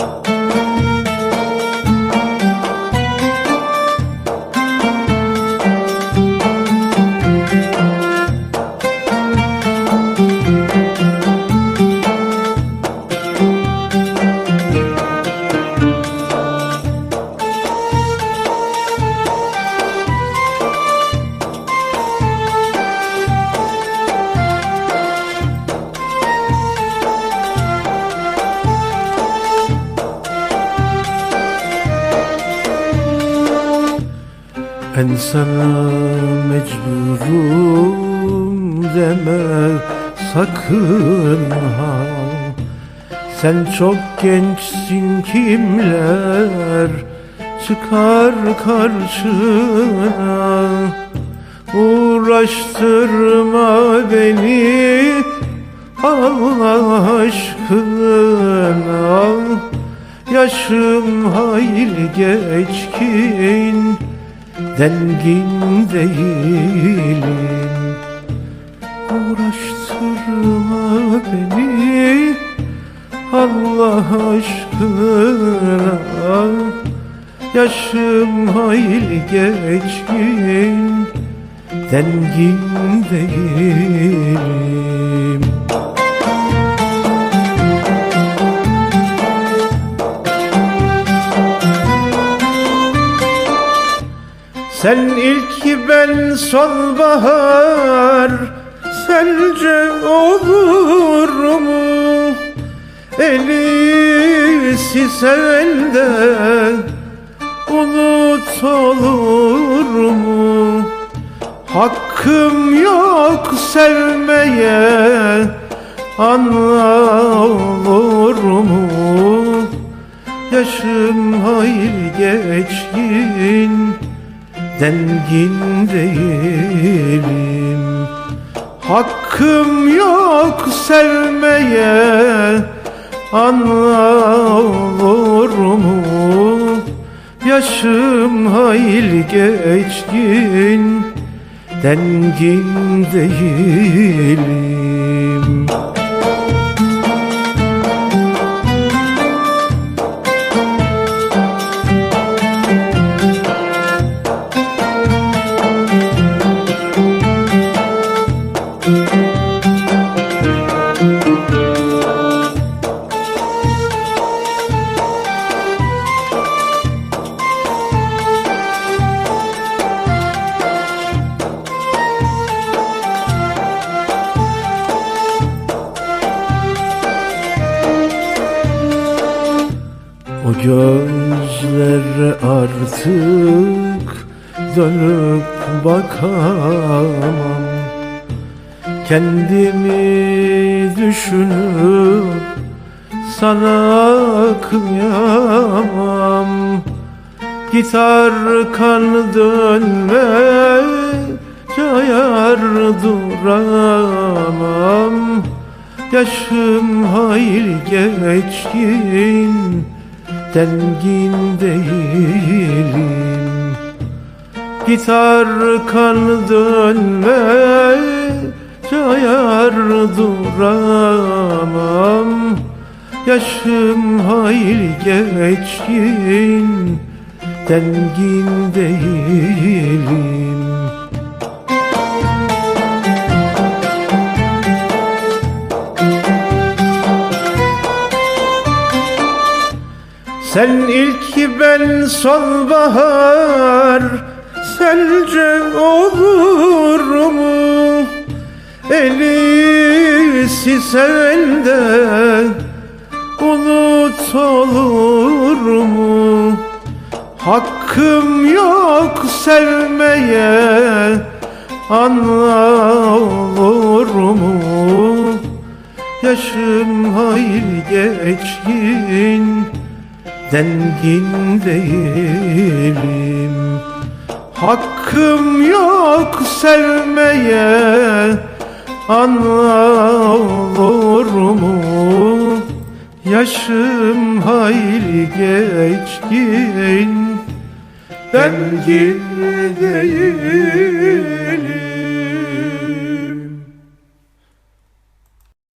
Bye. Ben sana mecburum deme sakın ha. Sen çok gençsin kimler çıkar karşına? Uğraştırma beni Allah aşkına. Yaşım hayli geçkin Dengin değilim Uğraştırma beni. Allah aşkına. Yaşım hayli geçkin Dengin değilim Sen ilk ben sonbahar Sence olur mu? Elisi sende Unut olur mu? Hakkım yok sevmeye Anla olur mu? Yaşım hayli geçkin Dengin değilim. Hakkım yok sevmeye. Anla olur mu? Yaşım hayli geçkin Dengin değilim O gözlere artık dönüp bakamam. Kendimi düşünüp sana kıyamam. Gitar kan dönme cayar duramam. Yaşım hayli geçkin Dengin değilim. Gitar kan dönme Cayar duramam. Yaşım hayli geçkin Dengin değilim Sen ilk ben sonbahar Sence olur mu? Elisi sende Unut olur mu? Hakkım yok sevmeye Anla olur mu? Yaşım hayli geçkin Dengin değilim? Hakkım yok sevmeye Anla olur mu? Yaşım hayli geçkin. Dengin değilim